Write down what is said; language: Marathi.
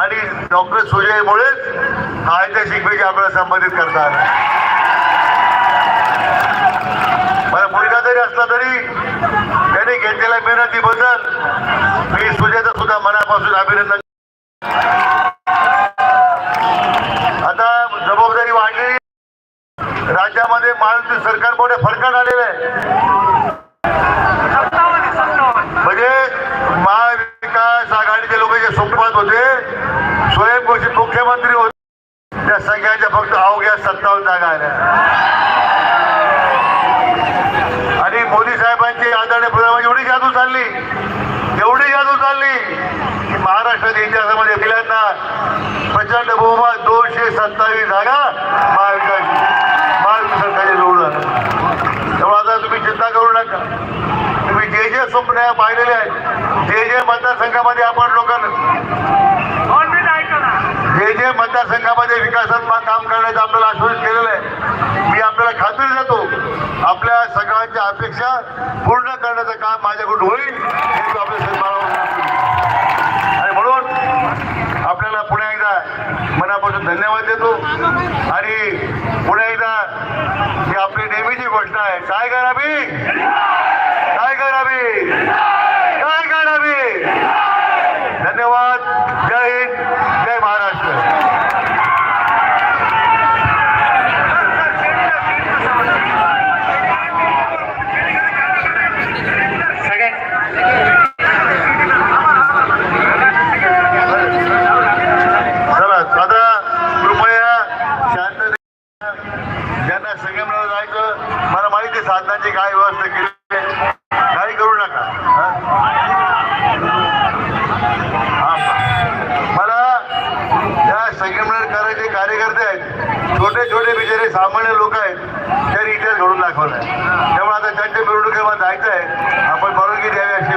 आणि डॉक्टर सुजयमुळेच हा ऐतिहासिक पैकी आपल्याला संबंधित करता आला मला मुलगा जरी असला तरी त्यांनी घेतलेल्या मेहनतीबद्दल मी सुजयचं सुद्धा मनापासून अभिनंदन आता जबाबदारी वाढली. राज्यामध्ये महायुती सरकार मोठे फरकाट आलेलं आहे. म्हणजे महाविकास आघाडीचे लोक जे सोपवत होते सगळ्यांच्या फक्त अवघ्या सत्तावन्न जागा आल्या आणि मोदी साहेबांची आदरणीय प्रधानमंत्री एवढी जादू चालली. एवढी जादू चालली की महाराष्ट्राच्या इतिहासामध्ये पहिल्यांदा प्रचंड बहुमत दोनशे सत्तावीस जागा महाविकास महाविकास सरकारचे निवडून त्यामुळे आता तुम्ही चिंता करू नका. तुम्ही जे जे स्वप्न पाहिलेले आहेत जे जे मतदारसंघामध्ये आपण लोकांना जे जे मतदारसंघामध्ये विकासात्मक काम करण्याचं आपल्याला आश्वासन केलेलं आहे. मी आपल्याला खात्री देतो आपल्या सगळ्यांच्या अपेक्षा पूर्ण करण्याचं काम माझ्याकडून होईल हे मी आपल्या आणि म्हणून आपल्याला पुन्हा एकदा मनापासून धन्यवाद देतो. आणि पुन्हा एकदा ही आपली नेहमीची गोष्ट आहे. काय करावी मी? जायचं साधनाची काय व्यवस्था केली? काही करू नका. हा? मला या संगमनेर करायचे कार्यकर्ते आहेत. छोटे छोटे बिचारे सामान्य लोक आहेत. त्यांनी इतिहास घडून दाखवला आहे. त्यामुळे आता त्यांच्या मिरवणुकीला जायचं आहे. आपण परवानगी द्यावी अशी